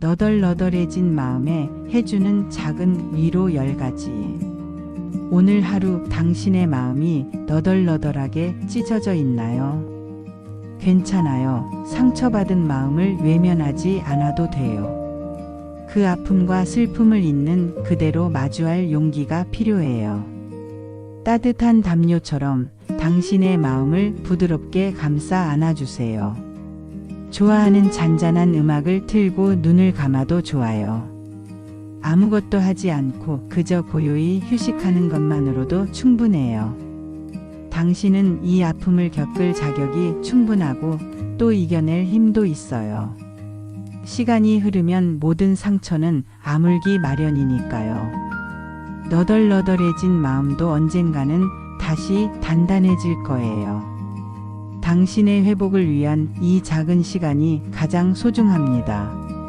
너덜너덜해진 마음에 해주는 작은 위로 열 가지. 오늘 하루 당신의 마음이 너덜너덜하게 찢어져 있나요? 괜찮아요. 상처받은 마음을 외면하지 않아도 돼요. 그 아픔과 슬픔을 있는 그대로 마주할 용기가 필요해요. 따뜻한 담요처럼 당신의 마음을 부드럽게 감싸 안아주세요. 좋아하는 잔잔한 음악을 틀고 눈을 감아도 좋아요. 아무것도 하지 않고 그저 고요히 휴식하는 것만으로도 충분해요. 당신은 이 아픔을 겪을 자격이 충분하고 또 이겨낼 힘도 있어요. 시간이 흐르면 모든 상처는 아물기 마련이니까요. 너덜너덜해진 마음도 언젠가는 다시 단단해질 거예요. 당신의 회복을 위한 이 작은 시간이 가장 소중합니다.